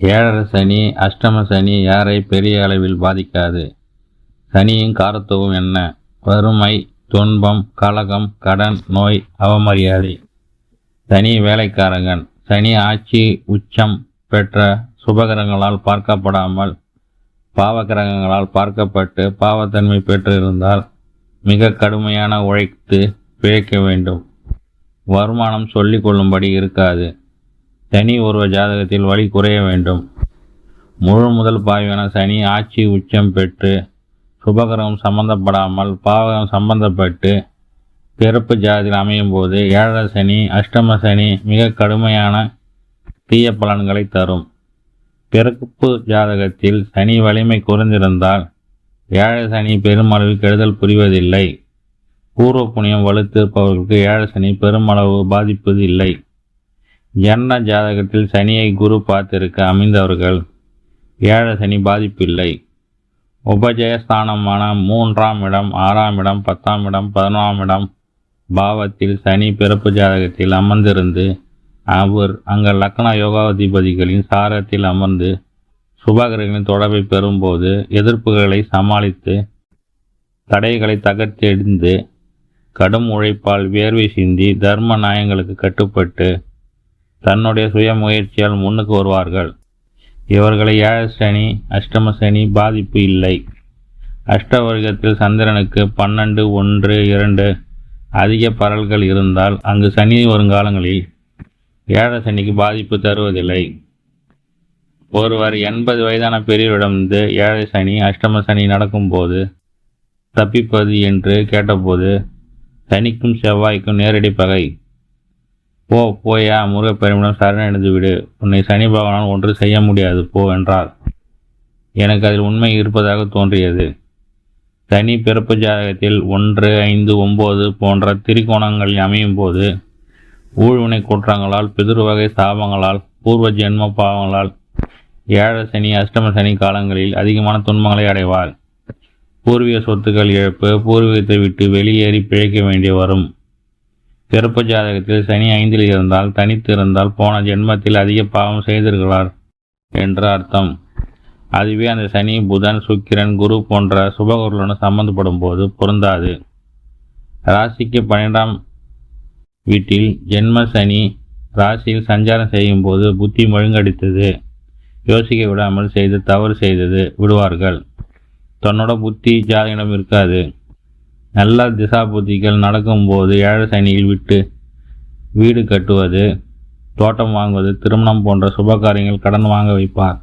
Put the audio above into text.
ஏழரை சனி அஷ்டம சனி யாரை பெரிய அளவில் பாதிக்காது. சனியின் காரத்துவம் என்ன? வறுமை துன்பம் கலகம் கடன் நோய் அவமரியாதை. சனி வேலைக்காரகன். சனி ஆட்சி உச்சம் பெற்ற சுபகிரகங்களால் பார்க்கப்படாமல் பாவகிரகங்களால் பார்க்கப்பட்டு பாவத்தன்மை பெற்றிருந்தால் மிக கடுமையான உழைத்து பிழைக்க வேண்டும். வருமானம் சொல்லிக் கொள்ளும்படி இருக்காது. சனி ஒருவர் ஜாதகத்தில் வழி குறைய வேண்டும். முழு முதல் பாவியான சனி ஆட்சி உச்சம் பெற்று சுபகரம் சம்பந்தப்படாமல் பாவகம் சம்பந்தப்பட்டு பிறப்பு ஜாதத்தில் அமையும் போது ஏழரை சனி அஷ்டம சனி மிக கடுமையான தீய பலன்களை தரும். பிறப்பு ஜாதகத்தில் சனி வலிமை குறைந்திருந்தால் ஏழை சனி பெருமளவு கெடுதல் புரிவதில்லை. பூர்வ புண்ணியம் வலுத்திருப்பவர்களுக்கு ஏழை சனி பெருமளவு பாதிப்பது இல்லை ஜன்ன ஜாதகத்தில் சனியை குரு பார்த்திருக்க அமைந்தவர்கள் ஏழை சனி பாதிப்பில்லை உபஜயஸ்தானமான மூன்றாம் இடம் ஆறாம் இடம் பத்தாம் இடம் பதினொன்றாம் இடம் பாவத்தில் சனி பிறப்பு ஜாதகத்தில் அமர்ந்திருந்து அவர் அங்கே லக்ன யோகாதிபதிகளின் சாரத்தில் அமர்ந்து சுபகிரகங்களின் தொடர்பை பெறும்போது எதிர்ப்புகளை சமாளித்து தடைகளை தகர்த்தெறிந்து கடும் உழைப்பால் வேர்வை சிந்தி தர்ம நியாயங்களுக்கு கட்டுப்பட்டு தன்னுடைய சுய முயற்சியால் முன்னுக்கு வருவார்கள். இவர்களை ஏழ சனி அஷ்டம சனி பாதிப்பு இல்லை. அஷ்டவர்க்கத்தில் சந்திரனுக்கு பன்னெண்டு ஒன்று இரண்டு அதிக பரல்கள் இருந்தால் அங்கு சனி வருங்காலங்களில் ஏழ சனிக்கு பாதிப்பு தருவதில்லை. ஒருவர் எண்பது வயதான பெரியவரிடமிருந்து ஏழை சனி அஷ்டம சனி நடக்கும்போது தப்பிப்பது என்று கேட்டபோது சனிக்கும் செவ்வாய்க்கும் நேரடி பகை. போ போயா முருகப்பெருமிடம் சரணடைந்து விடு. உன்னை சனி பகவானால் ஒன்று செய்ய முடியாது. போ என்றார் எனக்கு அதில் உண்மை இருப்பதாக தோன்றியது. சனி பிறப்பு ஜாதகத்தில் ஒன்று ஐந்து ஒம்பது போன்ற திரிகோணங்களில் அமையும் போது ஊழ்வினை குற்றங்களால் பிதிர்வகை சாபங்களால் பூர்வ ஜென்ம பாவங்களால் ஏழ சனி அஷ்டம சனி காலங்களில் அதிகமான துன்பங்களை அடைவார் பூர்வீக சொத்துக்கள் இழப்பு பூர்வீகத்தை விட்டு வெளியேறி பிழைக்க வேண்டி வரும் பிறப்பு ஜாதகத்தில் சனி ஐந்தில் இருந்தால் தனித்து இருந்தால் போன ஜென்மத்தில் அதிக பாவம் செய்திருக்கிறார் என்று அர்த்தம். அதுவே அந்த சனி புதன் சுக்கிரன் குரு போன்ற சுபகர்களுடன் சம்பந்தப்படும் போது பொருந்தாது. ராசிக்கு பன்னிரெண்டாம் வீட்டில் ஜென்ம சனி ராசியில் சஞ்சாரம் செய்யும் போது புத்தி மழுங்கடித்தது. யோசிக்க விடாமல் செய்து தவறு செய்தது விடுவார்கள். தன்னோட புத்தி ஜாதகிடம் இருக்காது. நல்ல திசாபுத்திகள் நடக்கும்போது ஏழை சனியில் விட்டு வீடு கட்டுவது தோட்டம் வாங்குவது திருமணம் போன்ற சுப காரியங்கள் கடன் வாங்க வைப்பார்.